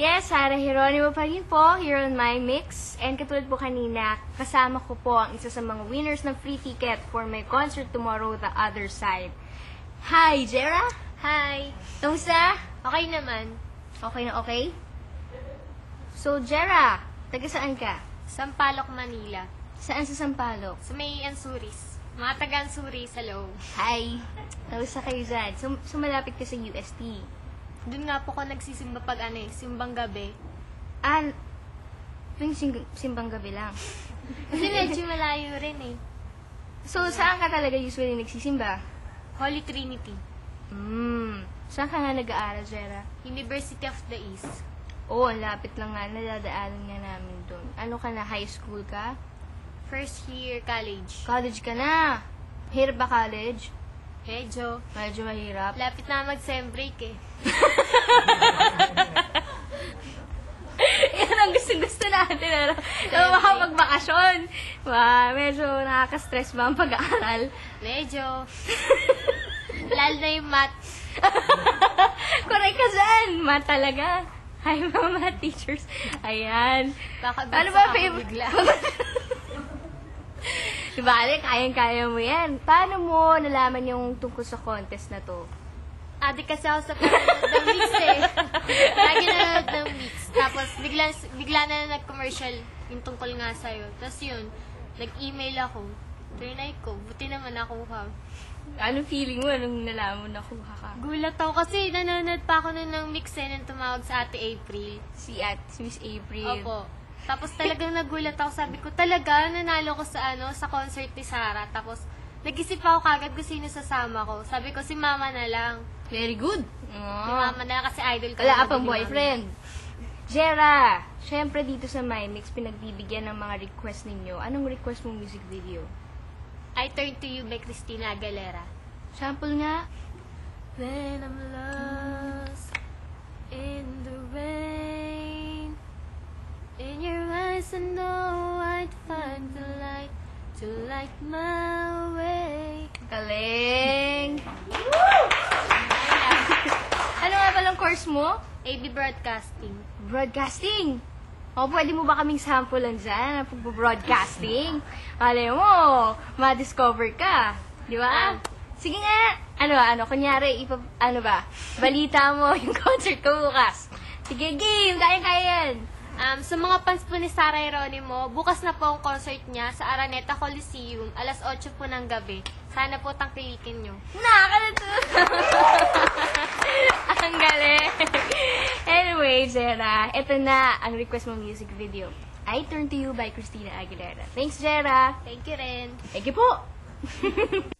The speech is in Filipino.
Yes, Sarah Geronimo pa rin po, here on my mix. And katulad po kanina, kasama ko po ang isa sa mga winners ng free ticket for my concert tomorrow, The Other Side. Hi, Jera! Hi! Kamusta? Okay naman. Okay na okay? So, Jera, taga saan ka? Sampaloc, Manila. Saan sa Sampaloc? Sa may Ansuris. Mga taga Ansuris, hello. Hi! Kamusta kayo dyan? Sum sumalapit ka sa UST. Doon nga po ako nagsisimba pag ano eh, simbang gabi. Ah, tuwing sing- simbang gabi lang. Kasi medyo malayo rin eh. So, saan ka talaga usually nagsisimba? Holy Trinity. Hmm. Saan ka nga nag-aaral, Jera? University of the East. Oo, ang lapit lang nga. Nadadaanan nga namin doon. Ano ka na? High school ka? First year college. College ka na? Hirap ba college? Medyo. Medyo mahirap. Lapit na mag-sem break eh. Yan ang gusto-gusto natin. Ano? So, makapagbakasyon. Wow, medyo nakaka-stress ba ang pag-aaral? Medyo. Lalo na yung math. Correct ka dyan. Math talaga. Hi, mga teachers. Ayan. Baka Ano ba, favorite? diba, Ale, kayang-kaya mo yan. Paano mo nalaman yung tungkol sa contest na to? Ate kasi ako sa panonood ng mix eh. Lagi nanonood ng mix. Tapos bigla, bigla na nag-commercial yung tungkol nga sa'yo. Tapos yun, nag-email ako. Trinay ko, buti naman nakuha. Anong feeling mo nung nalaman nakuha ka? Gulat ako kasi nanonood pa ako nun ng mix eh nung tumawag sa ate April. Si at si Miss April. Opo. Tapos talagang nagulat ako. Sabi ko, talaga, nanalo ko sa ano sa concert ni Sarah. Tapos, nag-isip ako kagad kung sino sasama ko. Sabi ko, si mama na lang. Very good. Si Oh. mama na lang kasi idol ko. Wala ka pang ni Mami. Jera, syempre dito sa My Mix, pinagbibigyan ng mga request ninyo. Anong request mong music video? I Turn to You by Christina Aguilera. Sample nga. When I'm lost in the rain In your eyes I know I'd find the light To light my way Galing! ano nga palang course mo? AB Broadcasting Broadcasting. O, pwede mo ba kaming sample dyan ng pag-broadcasting? Kala mo, ma-discover ka. Di ba? Sige nga. Ano, ano, kunyari, ipa, ano ba, balita mo yung concert ko bukas. Sige, game! Kaya-kaya yan. um, Sa mga fans po ni Sarah Geronimo Bukas na po ang concert niya sa Araneta Coliseum Alas 8 po ng gabi Sana po tangkilikin nyo Nakakalato. ang. Anyway, Jera, ito na ang request mong music video. I Turn to You by Christina Aguilera. Thanks, Jera. Thank you rin Thank you po.